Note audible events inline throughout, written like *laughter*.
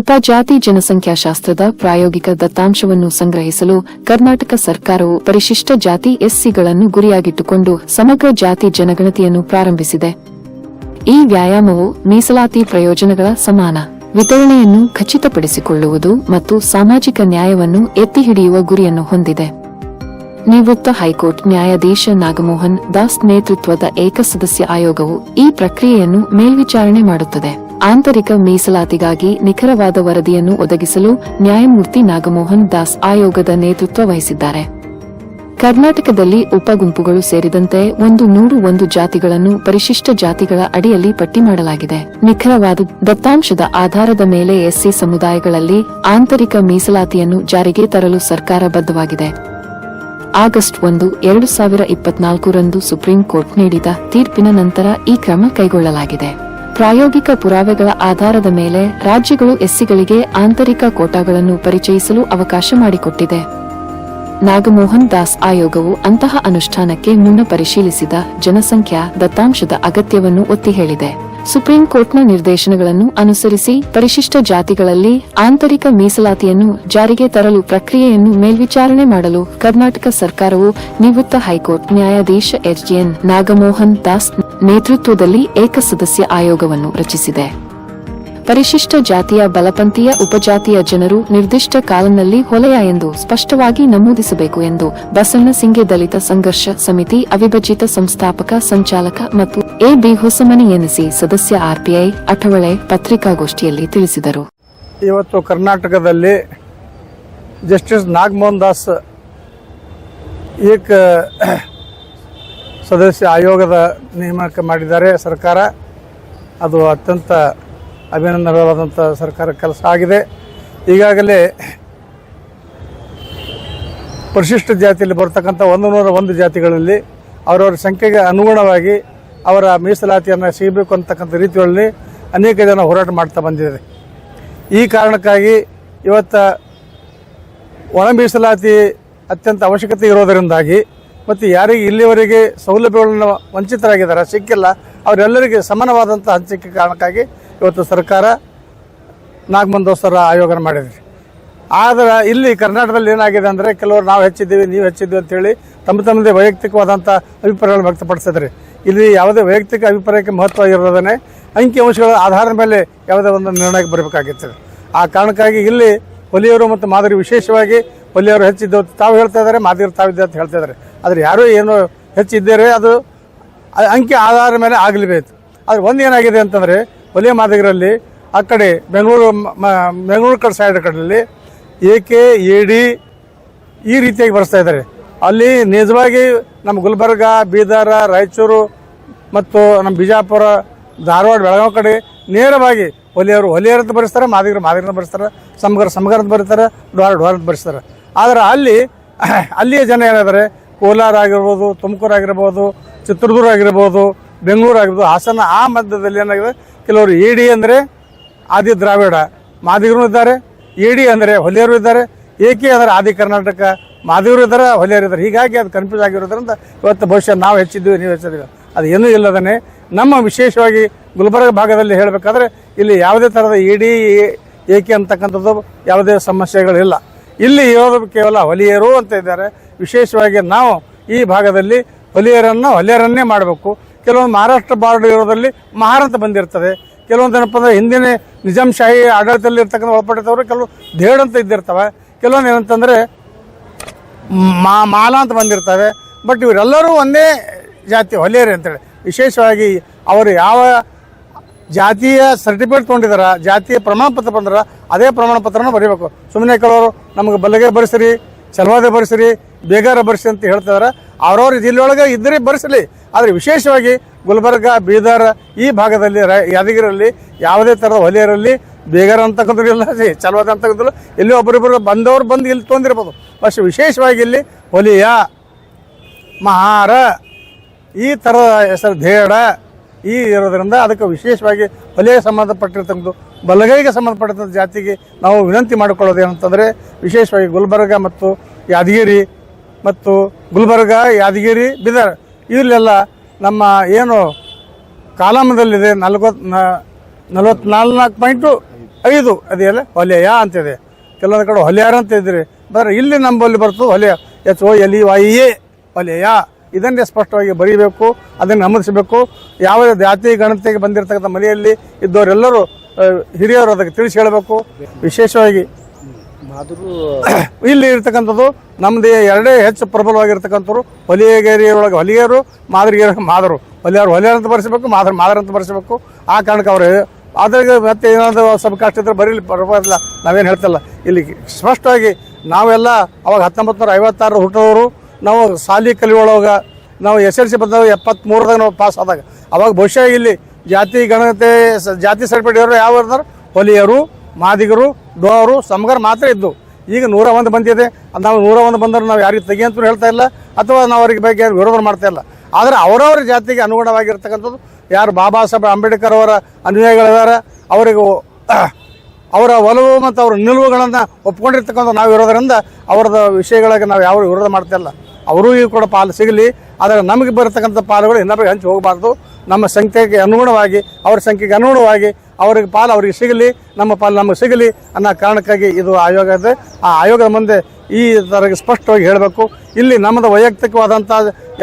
ಉಪಜಾತಿ ಜನಸಂಖ್ಯಾಶಾಸ್ತ್ರದ ಪ್ರಾಯೋಗಿಕ ದತ್ತಾಂಶವನ್ನು ಸಂಗ್ರಹಿಸಲು ಕರ್ನಾಟಕ ಸರ್ಕಾರವು ಪರಿಶಿಷ್ಟ ಜಾತಿ ಎಸ್ಸಿಗಳನ್ನು ಗುರಿಯಾಗಿಟ್ಟುಕೊಂಡು ಸಮಗ್ರ ಜಾತಿ ಜನಗಣತಿಯನ್ನು ಪ್ರಾರಂಭಿಸಿದೆ. ಈ ವ್ಯಾಯಾಮವು ಮೀಸಲಾತಿ ಪ್ರಯೋಜನಗಳ ಸಮಾನ. ವಿತರಣೆಯನ್ನು ಖಚಿತಪಡಿಸಿಕೊಳ್ಳುವುದು ಮತ್ತು ಸಾಮಾಜಿಕ ನ್ಯಾಯವನ್ನು ಎತ್ತಿಹಿಡಿಯುವ ಗುರಿಯನ್ನು ಹೊಂದಿದೆ. ನಿವೃತ್ತ ಹೈಕೋರ್ಟ್ ನ್ಯಾಯಾಧೀಶ ನಾಗಮೋಹನ್ ದಾಸ್ ನೇತೃತ್ವದ ಏಕಸದಸ್ಯ ಆಯೋಗವು ಈ ಪ್ರಕ್ರಿಯೆಯನ್ನು ಮೇಲ್ವಿಚಾರಣೆ ಮಾಡುತ್ತದೆ. ಆಂತರಿಕ ಮೀಸಲಾತಿಗಾಗಿ ನಿಖರವಾದ ವರದಿಯನ್ನು ಒದಗಿಸಲು ನ್ಯಾಯಮೂರ್ತಿ ನಾಗಮೋಹನ್ ದಾಸ್ ಆಯೋಗದ ನೇತೃತ್ವ ವಹಿಸಿದ್ದಾರೆ. ಕರ್ನಾಟಕದಲ್ಲಿ ಉಪಗುಂಪುಗಳು ಸೇರಿದಂತೆ ಒಂದು ನೂರು ಒಂದು ಜಾತಿಗಳನ್ನು ಪರಿಶಿಷ್ಟ ಜಾತಿಗಳ ಅಡಿಯಲ್ಲಿ ಪಟ್ಟಿ ಮಾಡಲಾಗಿದೆ. ನಿಖರವಾದ ದತ್ತಾಂಶದ ಆಧಾರದ ಮೇಲೆ ಎಸ್ಸಿ ಸಮುದಾಯಗಳಲ್ಲಿ ಆಂತರಿಕ ಮೀಸಲಾತಿಯನ್ನು ಜಾರಿಗೆ ತರಲು ಸರ್ಕಾರ ಬದ್ಧವಾಗಿದೆ. ಆಗಸ್ಟ್ ಒಂದು, ಎರಡು ಸಾವಿರ ಇಪ್ಪತ್ನಾಲ್ಕರಂದು ಸುಪ್ರೀಂ ಕೋರ್ಟ್ ನೀಡಿದ ತೀರ್ಪಿನ ನಂತರ ಈ ಕ್ರಮ ಕೈಗೊಳ್ಳಲಾಗಿದೆ. ಪ್ರಾಯೋಗಿಕ ಪುರಾವೆಗಳ ಆಧಾರದ ಮೇಲೆ ರಾಜ್ಯಗಳು ಎಸ್ಸಿಗಳಿಗೆ ಆಂತರಿಕ ಕೋಟಾಗಳನ್ನು ಪರಿಚಯಿಸಲು ಅವಕಾಶ ಮಾಡಿಕೊಟ್ಟಿದೆ. ನಾಗಮೋಹನ್ ದಾಸ್ ಆಯೋಗವು ಅಂತಹ ಅನುಷ್ಠಾನಕ್ಕೆ ಮುನ್ನ ಪರಿಶೀಲಿಸಿದ ಜನಸಂಖ್ಯಾ ದತ್ತಾಂಶದ ಅಗತ್ಯವನ್ನು ಒತ್ತಿ ಹೇಳಿದೆ. ಸುಪ್ರೀಂ ಕೋರ್ಟ್ನ ನಿರ್ದೇಶನಗಳನ್ನು ಅನುಸರಿಸಿ ಪರಿಶಿಷ್ಟ ಜಾತಿಗಳಲ್ಲಿ ಆಂತರಿಕ ಮೀಸಲಾತಿಯನ್ನು ಜಾರಿಗೆ ತರಲು ಪ್ರಕ್ರಿಯೆಯನ್ನು ಮೇಲ್ವಿಚಾರಣೆ ಮಾಡಲು ಕರ್ನಾಟಕ ಸರ್ಕಾರವು ನಿವೃತ್ತ ಹೈಕೋರ್ಟ್ ನ್ಯಾಯಾಧೀಶ ಎಚ್ಜಿಎನ್ ನಾಗಮೋಹನ್ ದಾಸ್ ನೇತೃತ್ವದಲ್ಲಿ ಏಕಸದಸ್ಯ ಆಯೋಗವನ್ನು ರಚಿಸಿದೆ. ಪರಿಶಿಷ್ಟ ಜಾತಿಯ ಬಲಪಂಥೀಯ ಉಪಜಾತಿಯ ಜನರು ನಿರ್ದಿಷ್ಟ ಕಾಲನಲ್ಲಿ ಹೊಲೆಯ ಎಂದು ಸ್ಪಷ್ಟವಾಗಿ ನಮೂದಿಸಬೇಕು ಎಂದು ಬಸಣ್ಣ ಸಿಂಗೆ ದಲಿತ ಸಂಘರ್ಷ ಸಮಿತಿ ಅವಿಭಜಿತ ಸಂಸ್ಥಾಪಕ ಸಂಚಾಲಕ ಮತ್ತು ಎ ಬಿ ಹೊಸಮನಿ ಎನಿಸಿ ಸದಸ್ಯ ಆರ್ಪಿಐ ಅಠವಳೆ ಪತ್ರಿಕಾಗೋಷ್ಠಿಯಲ್ಲಿ ತಿಳಿಸಿದರು. ಇವತ್ತು ಕರ್ನಾಟಕದಲ್ಲಿ ಜಸ್ಟಿಸ್ ನಾಗಮೋಹನ್ ದಾಸ್ ಏಕ ಸದಸ್ಯ ಆಯೋಗದ ನೇಮಕ ಮಾಡಿದ್ದಾರೆ ಸರ್ಕಾರ. ಅದು ಅತ್ಯಂತ ಅಭಿನಂದನವಾದಂಥ ಸರ್ಕಾರ ಕೆಲಸ ಆಗಿದೆ. ಈಗಾಗಲೇ ಪರಿಶಿಷ್ಟ ಜಾತಿಯಲ್ಲಿ ಬರ್ತಕ್ಕಂಥ ಒಂದು ನೂರ ಒಂದು ಜಾತಿಗಳಲ್ಲಿ ಅವರವರ ಸಂಖ್ಯೆಗೆ ಅನುಗುಣವಾಗಿ ಅವರ ಮೀಸಲಾತಿಯನ್ನು ಸಿಗಬೇಕು ಅಂತಕ್ಕಂಥ ರೀತಿಯಲ್ಲಿ ಅನೇಕ ಜನ ಹೋರಾಟ ಮಾಡ್ತಾ ಬಂದಿದೆ. ಈ ಕಾರಣಕ್ಕಾಗಿ ಇವತ್ತ ಒಣ ಮೀಸಲಾತಿ ಅತ್ಯಂತ ಅವಶ್ಯಕತೆ ಇರೋದರಿಂದಾಗಿ ಮತ್ತು ಯಾರಿಗೆ ಇಲ್ಲಿವರೆಗೆ ಸೌಲಭ್ಯಗಳನ್ನು ವಂಚಿತರಾಗಿದ್ದಾರೆ, ಸಿಕ್ಕಿಲ್ಲ, ಅವರೆಲ್ಲರಿಗೆ ಸಮಾನವಾದಂಥ ಹಂಚಿಕೆ ಕಾರಣಕ್ಕಾಗಿ ಇವತ್ತು ಸರ್ಕಾರ ನಾಗಮಂದೋಸ್ತರ ಆಯೋಗನ ಮಾಡಿದ್ರಿ. ಆದರೆ ಇಲ್ಲಿ ಕರ್ನಾಟಕದಲ್ಲಿ ಏನಾಗಿದೆ ಅಂದರೆ ಕೆಲವರು ನಾವು ಹೆಚ್ಚಿದ್ದೀವಿ, ನೀವು ಹೆಚ್ಚಿದ್ದೀವಿ ಅಂತೇಳಿ ತಮ್ಮ ತಮ್ಮದೇ ವೈಯಕ್ತಿಕವಾದಂಥ ಅಭಿಪ್ರಾಯಗಳನ್ನು ವ್ಯಕ್ತಪಡಿಸಿದ್ರಿ. ಇಲ್ಲಿ ಯಾವುದೇ ವೈಯಕ್ತಿಕ ಅಭಿಪ್ರಾಯಕ್ಕೆ ಮಹತ್ವ ಇರೋದನ್ನೇ ಅಂಕಿಅಂಶಗಳ ಆಧಾರದ ಮೇಲೆ ಯಾವುದೇ ಒಂದು ನಿರ್ಣಯಕ್ಕೆ ಬರಬೇಕಾಗಿತ್ತು. ಆ ಕಾರಣಕ್ಕಾಗಿ ಇಲ್ಲಿ ಹೊಲಿಯವರು ಮತ್ತು ಮಾದರಿ ವಿಶೇಷವಾಗಿ ಹೊಲಿಯವರು ಹೆಚ್ಚಿದ್ದು ತಾವು ಹೇಳ್ತಾ ಇದ್ದಾರೆ ಮಾದರಿ ತಾವಿದ್ದೆ ಅಂತ ಹೇಳ್ತಾ ಇದ್ದಾರೆ. ಆದರೆ ಯಾರೂ ಏನು ಹೆಚ್ಚಿದ್ದೀರಿ ಅದು ಅಂಕಿ ಆಧಾರದ ಮೇಲೆ ಆಗಲೇಬೇಕು. ಆದರೆ ಒಂದು ಏನಾಗಿದೆ ಅಂತಂದರೆ ಹೊಲಿಯ ಮಾದಿಗರಲ್ಲಿ ಆ ಕಡೆ ಬೆಂಗಳೂರು ಬೆಂಗಳೂರು ಕಡೆ ಸೈಡ್ ಕಡೆಯಲ್ಲಿ ಎ ಕೆ ಎ ಡಿ ಈ ರೀತಿಯಾಗಿ ಬರೆಸ್ತಾ ಇದ್ದಾರೆ. ಅಲ್ಲಿ ನಿಜವಾಗಿ ನಮ್ಮ ಗುಲ್ಬರ್ಗ, ಬೀದರ್, ರಾಯಚೂರು ಮತ್ತು ನಮ್ಮ ಬಿಜಾಪುರ, ಧಾರವಾಡ, ಬೆಳಗಾವಿ ಕಡೆ ನೇರವಾಗಿ ಹೊಲಿಯವರು ಹೊಲಿಯರ್ ಅಂತ ಬರೆಸ್ತಾರೆ ಮಾದಿಗರು ಮಾದಿಗರ ಬರೆಸ್ತಾರೆ, ಸಮಗರ ಸಮಗರ ಅಂತ ಬರೀತಾರೆ ಡೋರ್ ಡ್ವಾರ ಅಂತ ಬರೆಸ್ತಾರೆ. ಆದರೆ ಅಲ್ಲಿ *clears throat* ಅಲ್ಲಿಯ ಜನ ಏನಾದರೆ, ಕೋಲಾರ ಆಗಿರ್ಬೋದು, ತುಮಕೂರು ಆಗಿರ್ಬೋದು, ಚಿತ್ರದುರ್ಗ ಆಗಿರ್ಬೋದು, ಬೆಂಗಳೂರು ಆಗಿರ್ಬೋದು, ಹಾಸನ ಆ ಮಧ್ಯದಲ್ಲಿ ಏನಾಗಿದೆ ಕೆಲವರು ಇ ಡಿ ಅಂದರೆ ಆದಿ ದ್ರಾವಿಡ. ಮಾದಿಗರು ಇದ್ದಾರೆ ಎಡಿ ಅಂದರೆ ಹೊಲಿಯರು ಇದ್ದಾರೆ, ಏಕೆ ಅಂದರೆ ಆದಿ ಕರ್ನಾಟಕ ಮಾದಿಗರು ಇದ್ದಾರೆ, ಹೊಲಿಯರು ಇದ್ದಾರೆ. ಹೀಗಾಗಿ ಅದು ಕನ್ಫ್ಯೂಸ್ ಆಗಿರೋದ್ರಿಂದ ಇವತ್ತು ಬಹುಶಃ ನಾವು ಹೆಚ್ಚಿದ್ದೀವಿ, ನೀವು ಹೆಚ್ಚಿದ್ದೀವಿ. ಅದು ಏನೂ ಇಲ್ಲದೇ ನಮ್ಮ ವಿಶೇಷವಾಗಿ ಗುಲ್ಬರ್ಗ ಭಾಗದಲ್ಲಿ ಹೇಳಬೇಕಾದ್ರೆ ಇಲ್ಲಿ ಯಾವುದೇ ಥರದ ಇಡಿ ಏಕೆ ಅಂತಕ್ಕಂಥದ್ದು ಯಾವುದೇ ಸಮಸ್ಯೆಗಳಿಲ್ಲ. ಇಲ್ಲಿ ಇರೋದು ಕೇವಲ ಹೊಲಿಯರು ಅಂತ ಇದ್ದಾರೆ. ವಿಶೇಷವಾಗಿ ನಾವು ಈ ಭಾಗದಲ್ಲಿ ಹೊಲಿಯರನ್ನು, ಹೊಲಿಯರನ್ನೇ ಮಾಡಬೇಕು. ಕೆಲವೊಂದು ಮಹಾರಾಷ್ಟ್ರ ಬಾರ್ಡರ್ ಇರೋದ್ರಲ್ಲಿ ಮಹಾರಂತ ಬಂದಿರ್ತದೆ. ಕೆಲವೊಂದು ಏನಪ್ಪ ಅಂದ್ರೆ ಹಿಂದಿನ ನಿಜಾಂಶಾಹಿ ಆಡಳಿತದಲ್ಲಿ ಇರ್ತಕ್ಕಂಥ ಒಳಪಟ್ಟಿರ್ತವ್ರು ಕೆಲವು ಧೇಡ್ ಅಂತ ಇದ್ದಿರ್ತವೆ. ಕೆಲವೊಂದು ಏನಂತಂದ್ರೆ ಮಾ, ಮಾಲ ಅಂತ ಬಂದಿರ್ತವೆ. ಬಟ್ ಇವರೆಲ್ಲರೂ ಒಂದೇ ಜಾತಿ, ಹೊಲೆಯರಿ ಅಂತೇಳಿ ವಿಶೇಷವಾಗಿ ಅವರು ಯಾವ ಜಾತಿಯ ಸರ್ಟಿಫಿಕೇಟ್ ತೊಗೊಂಡಿದಾರ, ಜಾತಿಯ ಪ್ರಮಾಣ ಪತ್ರ ಬಂದ್ರ, ಅದೇ ಪ್ರಮಾಣ ಪತ್ರನ ಬರೀಬೇಕು. ಸುಮ್ಮನೆ ಕೆಲವರು ನಮಗೆ ಬಲ್ಲಗೆ ಬರೆಸಿರಿ ಚಲವಾದೆ ಬರೆಸಿರಿ, ಬೇಗಾರ ಬರೆಸಿ ಅಂತ ಹೇಳ್ತಿದಾರೆ. ಅವ್ರವ್ರ ಜಿಲ್ಲೆಯೊಳಗೆ ಇದ್ದರೆ ಬರೆಸಲಿ. ಆದರೆ ವಿಶೇಷವಾಗಿ ಗುಲ್ಬರ್ಗ, ಬೀದರ್ ಈ ಭಾಗದಲ್ಲಿ ರ ಯಾದಗಿರಲ್ಲಿ ಯಾವುದೇ ಥರದ ಹೊಲಿಯರಲ್ಲಿ ಬೇಗರ ಅಂತಕ್ಕಂಥದ್ದು ಇಲ್ಲ ಚಲವಾದ ಅಂತಕ್ಕಂಥದ್ದು ಎಲ್ಲಿ ಒಬ್ಬರಿಬ್ಬರು ಬಂದವರು ಬಂದು ಇಲ್ಲಿ ತೊಂದಿರ್ಬೋದು. ಬಸ್ ವಿಶೇಷವಾಗಿ ಇಲ್ಲಿ ಹೊಲಿಯ ಮಹಾರ, ಈ ಥರದ ಹೆಸರು ಧೇಡ ಈ ಇರೋದರಿಂದ ಅದಕ್ಕೆ ವಿಶೇಷವಾಗಿ ಹೊಲಿಗೆ ಸಂಬಂಧಪಟ್ಟಿರ್ತಕ್ಕಂಥ ಬಲಗೈಗೆ ಸಂಬಂಧಪಟ್ಟಂಥ ಜಾತಿಗೆ ನಾವು ವಿನಂತಿ ಮಾಡಿಕೊಳ್ಳೋದೇನಂತಂದರೆ ವಿಶೇಷವಾಗಿ ಗುಲ್ಬರ್ಗ ಮತ್ತು ಯಾದಗಿರಿ ಮತ್ತು ಗುಲ್ಬರ್ಗ, ಯಾದಗಿರಿ, ಬೀದರ್ ಇಲ್ಲೆಲ್ಲ ನಮ್ಮ ಏನು ಕಾಲಮದಲ್ಲಿದೆ ನಲ್ವತ್ ನಲವತ್ನಾಲ್ಕು ಪಾಯಿಂಟು ಐದು. ಅದೆಲ್ಲ ಹೊಲೆಯ ಅಂತಿದೆ. ಕೆಲವೊಂದು ಕಡೆ ಹೊಲೆಯಾರ ಅಂತ ಇದ್ರಿ. ಬರೀ ಇಲ್ಲಿ ನಮ್ಮಲ್ಲಿ ಬರ್ತದೆ, ಹೊಲೆಯ. H, O, L, E, Y, A, ಹೊಲೆಯ. ಇದನ್ನೇ ಸ್ಪಷ್ಟವಾಗಿ ಬರೀಬೇಕು, ಅದನ್ನು ನಮೂದಿಸಬೇಕು ಯಾವ ಜಾತಿ, ಗಣತೆಗೆ ಬಂದಿರತಕ್ಕಂಥ ಮನೆಯಲ್ಲಿ ಇದ್ದವರೆಲ್ಲರೂ ಹಿರಿಯರು ಅದಕ್ಕೆ ತಿಳಿಸಿ ಹೇಳಬೇಕು. ವಿಶೇಷವಾಗಿ ಇಲ್ಲಿ ಇರ್ತಕ್ಕಂಥದ್ದು ನಮ್ದು ಎರಡೇ ಹೆಚ್ಚು ಪ್ರಬಲವಾಗಿರ್ತಕ್ಕಂಥವ್ರು ಹೊಲಿಯಗೇರಿಯರೊಳಗೆ ಹೊಲಿಗೆಯರು ಮಾದರಿಗೇರಿ ಮಾದರು. ಹೊಲಿಯಾರು ಹೊಲಿಯರ್ ಅಂತ ಬರೆಸಬೇಕು, ಮಾದರಿ, ಮಾದರ ಅಂತ ಬರೆಸಬೇಕು. ಆ ಕಾರಣಕ್ಕೆ ಅವರು ಅದ್ರಾಗ ಮತ್ತೆ ಏನಾದರೂ ಸ್ವಲ್ಪ ಕಷ್ಟ ಇದ್ರೆ ಬರೀಲಿ ಪರವಾಗಿಲ್ಲ ನಾವೇನು ಹೇಳ್ತಲ್ಲ. ಇಲ್ಲಿ ಸ್ಪಷ್ಟವಾಗಿ ನಾವೆಲ್ಲ ಅವಾಗ ಹತ್ತೊಂಬತ್ತು ನೂರ ಐವತ್ತಾರು ಹುಟ್ಟೋರು, ನಾವು ಸಾಲಿ ಕಲಿಯೊಳಗೆ ನಾವು ಎಸ್ ಎಲ್ ಸಿ ಬಂದಾಗ ಎಪ್ಪತ್ತ್ಮೂರದಾಗ ನಾವು ಪಾಸ್ ಆದಾಗ, ಅವಾಗ ಬಹುಶಃ ಇಲ್ಲಿ ಜಾತಿ ಗಣತೆ, ಜಾತಿ ಸರ್ಟಿಫಿಕೇಟ್ ಯಾವ ಇರ್ತಾರೆ, ಹೊಲಿಯರು ಮಾದಿಗರು ಡೋರು ಸಮಗರು ಮಾತ್ರ ಇದ್ದು. ಈಗ ನೂರ ಒಂದು ಬಂದಿದೆ. ನಾವು ನೂರ ಒಂದು ಬಂದರೆ ನಾವು ಯಾರಿಗೆ ತೆಗಿ ಅಂತ ಹೇಳ್ತಾ ಇಲ್ಲ. ಅಥವಾ ನಾವು ಅವ್ರಿಗೆ ಬಗ್ಗೆ ವಿರೋಧ ಮಾಡ್ತಾ ಇಲ್ಲ. ಆದರೆ ಅವರವರ ಜಾತಿಗೆ ಅನುಗುಣವಾಗಿರ್ತಕ್ಕಂಥದ್ದು ಯಾರು ಬಾಬಾ ಸಾಹೇಬ್ ಅಂಬೇಡ್ಕರ್ ಅವರ ಅನುಯಾಯಿಗಳಿದ್ದಾರೆ ಅವರಿಗೆ ಅವರ ಒಲವು ಮತ್ತು ಅವರ ನಿಲುವುಗಳನ್ನು ಒಪ್ಕೊಂಡಿರ್ತಕ್ಕಂಥ ನಾವು ಇರೋದರಿಂದ ಅವರದ ವಿಷಯಗಳಿಗೆ ನಾವು ಯಾವ ವಿರೋಧ ಮಾಡ್ತಾ ಇಲ್ಲ. ಅವರೂ ಈಗ ಕೂಡ ಪಾಲು ಸಿಗಲಿ. ಆದರೆ ನಮಗೆ ಬರತಕ್ಕಂಥ ಪಾಲುಗಳು ಇನ್ನೊಬ್ಬರಿಗೆ ಹಂಚಿ ಹೋಗಬಾರ್ದು. ನಮ್ಮ ಸಂಖ್ಯೆಗೆ ಅನುಗುಣವಾಗಿ, ಅವರ ಸಂಖ್ಯೆಗೆ ಅನುಗುಣವಾಗಿ ಅವ್ರಿಗೆ ಪಾಲು ಅವರಿಗೆ ಸಿಗಲಿ, ನಮ್ಮ ಪಾಲು ನಮಗೆ ಸಿಗಲಿ ಅನ್ನೋ ಕಾರಣಕ್ಕಾಗಿ ಇದು ಆಯೋಗ ಇದೆ. ಆ ಆಯೋಗದ ಮುಂದೆ ಈ ಥರ ಸ್ಪಷ್ಟವಾಗಿ ಹೇಳಬೇಕು. ಇಲ್ಲಿ ನಮ್ಮದು ವೈಯಕ್ತಿಕವಾದಂಥ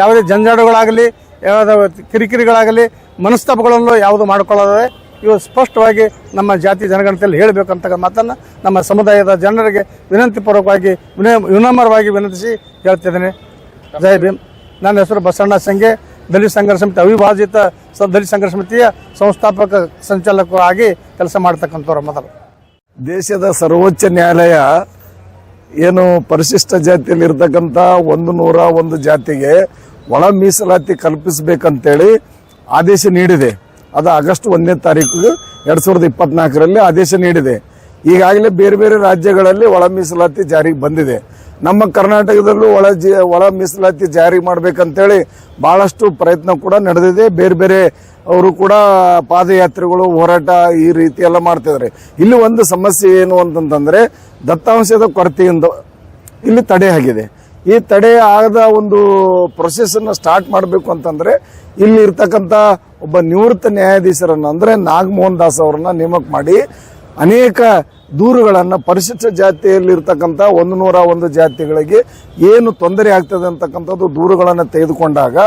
ಯಾವುದೇ ಜಂಜಾಡುಗಳಾಗಲಿ, ಯಾವುದೇ ಕಿರಿಕಿರಿಗಳಾಗಲಿ, ಮನಸ್ತಾಪಗಳನ್ನು ಯಾವುದು ಮಾಡಿಕೊಳ್ಳದೆ ಇವು ಸ್ಪಷ್ಟವಾಗಿ ನಮ್ಮ ಜಾತಿ ಜನಗಣತಿಯಲ್ಲಿ ಹೇಳಬೇಕಂತ ಮಾತನ್ನು ನಮ್ಮ ಸಮುದಾಯದ ಜನರಿಗೆ ವಿನಂತಿಪೂರ್ವಕವಾಗಿ ವಿನಯ ವಿನಮ್ರವಾಗಿ ವಿನಂತಿಸಿ ಹೇಳ್ತಿದ್ದೇನೆ. ಜೈ ಭೀಮ್. ನನ್ನ ಹೆಸರು ಬಸಣ್ಣ ಸಂಘೆ ದಲಿತ ಸಂಘರ್ಷ ಸಮಿತಿ, ಅವಿಭಾಜಿತ ದಲಿತ ಸಂಘರ್ಷ ಸಮಿತಿಯ ಸಂಸ್ಥಾಪಕ ಸಂಚಾಲಕರು ಆಗಿ ಕೆಲಸ ಮಾಡ್ತಕ್ಕಂಥವ್ರು ಮೊದಲು. ದೇಶದ ಸರ್ವೋಚ್ಚ ನ್ಯಾಯಾಲಯ ಏನು ಪರಿಶಿಷ್ಟ ಜಾತಿಯಲ್ಲಿ ಇರ್ತಕ್ಕಂಥ ಒಂದು ನೂರ ಒಂದು ಜಾತಿಗೆ ಒಳ ಮೀಸಲಾತಿ ಕಲ್ಪಿಸಬೇಕಂತೇಳಿ ಆದೇಶ ನೀಡಿದೆ. ಅದು ಆಗಸ್ಟ್ ಒಂದನೇ ತಾರೀಕು ಎರಡು ಸಾವಿರದ ಇಪ್ಪತ್ನಾಲ್ಕರಲ್ಲಿ ಆದೇಶ ನೀಡಿದೆ. ಈಗಾಗಲೇ ಬೇರೆ ಬೇರೆ ರಾಜ್ಯಗಳಲ್ಲಿ ಒಳ ಮೀಸಲಾತಿ ಜಾರಿಗೆ ಬಂದಿದೆ. ನಮ್ಮ ಕರ್ನಾಟಕದಲ್ಲೂ ಒಳ ಜಿ, ಒಳ ಮೀಸಲಾತಿ ಜಾರಿ ಮಾಡಬೇಕಂತೇಳಿ ಭಾಳಷ್ಟು ಪ್ರಯತ್ನ ಕೂಡ ನಡೆದಿದೆ. ಬೇರೆ ಬೇರೆ ಅವರು ಕೂಡ ಪಾದಯಾತ್ರೆಗಳು, ಹೋರಾಟ ಈ ರೀತಿ ಎಲ್ಲ ಮಾಡ್ತಿದ್ದಾರೆ. ಇಲ್ಲಿ ಒಂದು ಸಮಸ್ಯೆ ಏನು ಅಂತಂತಂದರೆ ದತ್ತಾಂಶದ ಕೊರತೆಯಿಂದ ಇಲ್ಲಿ ತಡೆ ಆಗಿದೆ. ಈ ತಡೆ ಆಗದ ಒಂದು ಪ್ರೊಸೆಸನ್ನು ಸ್ಟಾರ್ಟ್ ಮಾಡಬೇಕು ಅಂತಂದರೆ ಇಲ್ಲಿ ಇರ್ತಕ್ಕಂಥ ಒಬ್ಬ ನಿವೃತ್ತ ನ್ಯಾಯಾಧೀಶರನ್ನು ಅಂದರೆ ನಾಗಮೋಹನ್ ದಾಸ್ ಅವರನ್ನು ನೇಮಕ ಮಾಡಿ ಅನೇಕ ದೂರುಗಳನ್ನ ಪರಿಶಿಷ್ಟ ಜಾತಿಯಲ್ಲಿ ಇರ್ತಕ್ಕಂಥ ಒಂದು ನೂರ ಒಂದು ಜಾತಿಗಳಿಗೆ ಏನು ತೊಂದರೆ ಆಗ್ತದೆ ಅಂತಕ್ಕಂಥದ್ದು ದೂರುಗಳನ್ನು ತೆಗೆದುಕೊಂಡಾಗ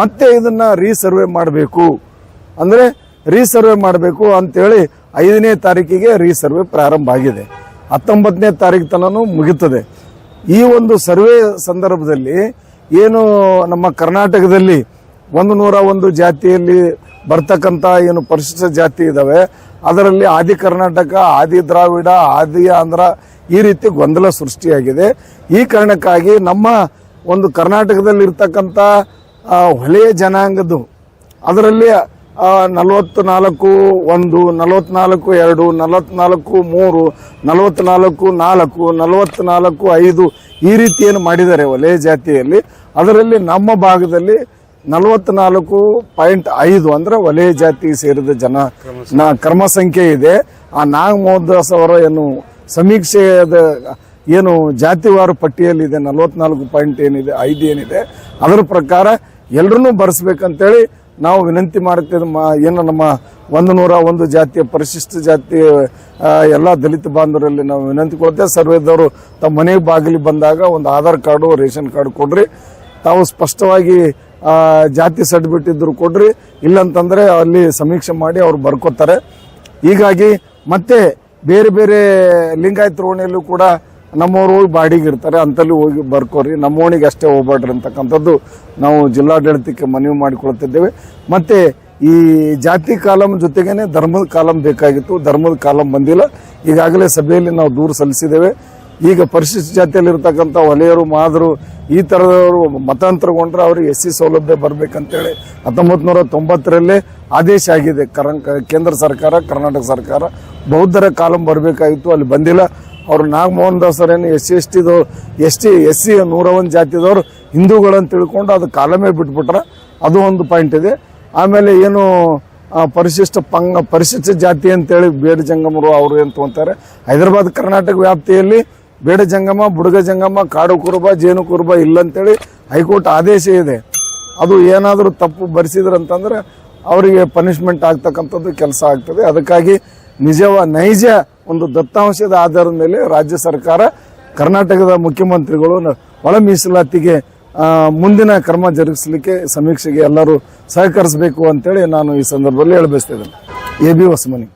ಮತ್ತೆ ಇದನ್ನ ರೀಸರ್ವೆ ಮಾಡಬೇಕು. ಅಂದ್ರೆ ರೀಸರ್ವೆ ಮಾಡಬೇಕು ಅಂತೇಳಿ ಐದನೇ ತಾರೀಕಿಗೆ ರೀಸರ್ವೆ ಪ್ರಾರಂಭ ಆಗಿದೆ. ಹತ್ತೊಂಬತ್ತನೇ ತಾರೀಕು ತನೂ ಮುಗಿತದೆ. ಈ ಒಂದು ಸರ್ವೆ ಸಂದರ್ಭದಲ್ಲಿ ಏನು ನಮ್ಮ ಕರ್ನಾಟಕದಲ್ಲಿ ಒಂದು ನೂರ ಒಂದು ಜಾತಿಯಲ್ಲಿ ಬರ್ತಕ್ಕಂಥ ಏನು ಪರಿಶಿಷ್ಟ ಜಾತಿ ಇದಾವೆ ಅದರಲ್ಲಿ ಆದಿ ಕರ್ನಾಟಕ, ಆದಿ ದ್ರಾವಿಡ, ಆದಿ ಆಂಧ್ರ ಈ ರೀತಿ ಗೊಂದಲ ಸೃಷ್ಟಿಯಾಗಿದೆ. ಈ ಕಾರಣಕ್ಕಾಗಿ ನಮ್ಮ ಒಂದು ಕರ್ನಾಟಕದಲ್ಲಿರ್ತಕ್ಕಂಥ ಹೊಲೆಯ ಜನಾಂಗದ್ದು, ಅದರಲ್ಲಿ ನಲವತ್ತು ನಾಲ್ಕು ಒಂದು, ನಲವತ್ನಾಲ್ಕು ಎರಡು, ನಲವತ್ನಾಲ್ಕು ಮೂರು, ನಲವತ್ನಾಲ್ಕು ನಾಲ್ಕು, ನಲವತ್ನಾಲ್ಕು ಐದು ಈ ರೀತಿ ಏನು ಮಾಡಿದ್ದಾರೆ ಒಲೆಯ ಜಾತಿಯಲ್ಲಿ. ಅದರಲ್ಲಿ ನಮ್ಮ ಭಾಗದಲ್ಲಿ ನಲವತ್ನಾಲ್ಕು ಪಾಯಿಂಟ್ ಐದು ಅಂದ್ರೆ ವಲಯ ಜಾತಿ ಸೇರಿದ ಜನ ನಾ ಕ್ರಮ ಸಂಖ್ಯೆ ಇದೆ. ಆ ನಾಗ ಮೋಹದಾಸ್ ಅವರ ಏನು ಸಮೀಕ್ಷೆಯದ ಏನು ಜಾತಿವಾರು ಪಟ್ಟಿಯಲ್ಲಿದೆ, ನಲವತ್ನಾಲ್ಕು ಪಾಯಿಂಟ್ ಏನಿದೆ, ಐದು ಏನಿದೆ, ಅದರ ಪ್ರಕಾರ ಎಲ್ಲರನ್ನೂ ಬರೆಸ್ಬೇಕಂತೇಳಿ ನಾವು ವಿನಂತಿ ಮಾಡುತ್ತೇವೆ ಏನು ನಮ್ಮ ಒಂದು ನೂರ ಒಂದು ಜಾತಿಯ ಪರಿಶಿಷ್ಟ ಜಾತಿ ಎಲ್ಲ ದಲಿತ ಬಾಂಧವರಲ್ಲಿ ನಾವು ವಿನಂತಿ ಕೊಡ್ತೇವೆ. ಸರ್ವೇದವರು ತಮ್ಮ ಮನೆಗೆ ಬಾಗಿಲಿಗೆ ಬಂದಾಗ ಒಂದು ಆಧಾರ್ ಕಾರ್ಡು, ರೇಷನ್ ಕಾರ್ಡ್ ಕೊಡ್ರಿ. ತಾವು ಸ್ಪಷ್ಟವಾಗಿ ಜಾತಿ ಸರ್ಟಿಫಿಕೇಟ್ ಇದ್ರು ಕೊಡ್ರಿ, ಇಲ್ಲಂತಂದ್ರೆ ಅಲ್ಲಿ ಸಮೀಕ್ಷೆ ಮಾಡಿ ಅವ್ರು ಬರ್ಕೋತಾರೆ. ಹೀಗಾಗಿ ಮತ್ತೆ ಬೇರೆ ಬೇರೆ ಲಿಂಗಾಯತ ಓಣಿಯಲ್ಲೂ ಕೂಡ ನಮ್ಮವ್ರು ಹೋಗಿ ಬಾಡಿಗೆ ಇರ್ತಾರೆ, ಅಂತಲ್ಲಿ ಹೋಗಿ ಬರ್ಕೋರಿ ನಮ್ಮ ಓಣಿಗೆ ಅಷ್ಟೇ ಹೋಗ್ಬೇಡ್ರಿ ಅಂತಕ್ಕಂಥದ್ದು ನಾವು ಜಿಲ್ಲಾಡಳಿತಕ್ಕೆ ಮನವಿ ಮಾಡಿಕೊಳ್ತಿದ್ದೇವೆ. ಮತ್ತೆ ಈ ಜಾತಿ ಕಾಲಂ ಜೊತೆಗೇನೆ ಧರ್ಮದ ಕಾಲಂ ಬೇಕಾಗಿತ್ತು, ಧರ್ಮದ ಕಾಲಂ ಬಂದಿಲ್ಲ. ಈಗಾಗಲೇ ಸಭೆಯಲ್ಲಿ ನಾವು ದೂರು ಸಲ್ಲಿಸಿದ್ದೇವೆ. ಈಗ ಪರಿಶಿಷ್ಟ ಜಾತಿಯಲ್ಲಿ ಇರತಕ್ಕಂಥ ವಲಯರು ಮಾದರು, ಈ ಥರದವರು ಮತಾಂತರಗೊಂಡ್ರೆ ಅವ್ರಿಗೆ ಎಸ್ ಸಿ ಸೌಲಭ್ಯ ಬರಬೇಕಂತೇಳಿ ಹತ್ತೊಂಬತ್ತು ನೂರ ತೊಂಬತ್ತರಲ್ಲೇ ಆದೇಶ ಆಗಿದೆ. ಕರ್ನ ಕೇಂದ್ರ ಸರ್ಕಾರ, ಕರ್ನಾಟಕ ಸರ್ಕಾರ ಬೌದ್ಧರ ಕಾಲಂ ಬರಬೇಕಾಗಿತ್ತು ಅಲ್ಲಿ ಬಂದಿಲ್ಲ. ಅವರು ನಾಗಮೋಹನ್ ದಾಸ್ ಅವರೇನು ಎಸ್ ಸಿ, ಎಸ್ ಟಿದು ಎಸ್ ಟಿ, ಎಸ್ ಸಿ ನೂರ ಒಂದು ಜಾತಿದವರು ಹಿಂದೂಗಳನ್ನು ತಿಳ್ಕೊಂಡು ಅದು ಕಾಲಮೇ ಬಿಟ್ಬಿಟ್ರೆ. ಅದು ಒಂದು ಪಾಯಿಂಟ್ ಇದೆ. ಆಮೇಲೆ ಏನು ಪರಿಶಿಷ್ಟ ಪಂಗ, ಪರಿಶಿಷ್ಟ ಜಾತಿ ಅಂತೇಳಿ ಬೇಡ ಜಂಗಮರು ಅವರು ಏನು ತಗೊಂತಾರೆ. ಹೈದರಾಬಾದ್, ಕರ್ನಾಟಕ ವ್ಯಾಪ್ತಿಯಲ್ಲಿ ಬೇಡ ಜಂಗಮ, ಬುಡಗ ಜಂಗಮ, ಕಾಡು ಕುರುಬ, ಜೇನು ಕುರುಬ ಇಲ್ಲಂತೇಳಿ ಹೈಕೋರ್ಟ್ ಆದೇಶ ಇದೆ. ಅದು ಏನಾದರೂ ತಪ್ಪು ಬರೆಸಿದ್ರಂತಂದ್ರೆ ಅವರಿಗೆ ಪನಿಷ್ಮೆಂಟ್ ಆಗ್ತಕ್ಕಂಥದ್ದು ಕೆಲಸ ಆಗ್ತದೆ. ಅದಕ್ಕಾಗಿ ನಿಜವ ನೈಜ ಒಂದು ದತ್ತಾಂಶದ ಆಧಾರದ ಮೇಲೆ ರಾಜ್ಯ ಸರ್ಕಾರ ಕರ್ನಾಟಕದ ಮುಖ್ಯಮಂತ್ರಿಗಳು ಒಳ ಮೀಸಲಾತಿಗೆ ಮುಂದಿನ ಕ್ರಮ ಜರುಗಿಸಲಿಕ್ಕೆ ಸಮೀಕ್ಷೆಗೆ ಎಲ್ಲರೂ ಸಹಕರಿಸಬೇಕು ಅಂತೇಳಿ ನಾನು ಈ ಸಂದರ್ಭದಲ್ಲಿ ಹೇಳಬಯಸ್ತಿದ್ದೇನೆ ಎ ಬಿ ಹೊಸಮನಿ.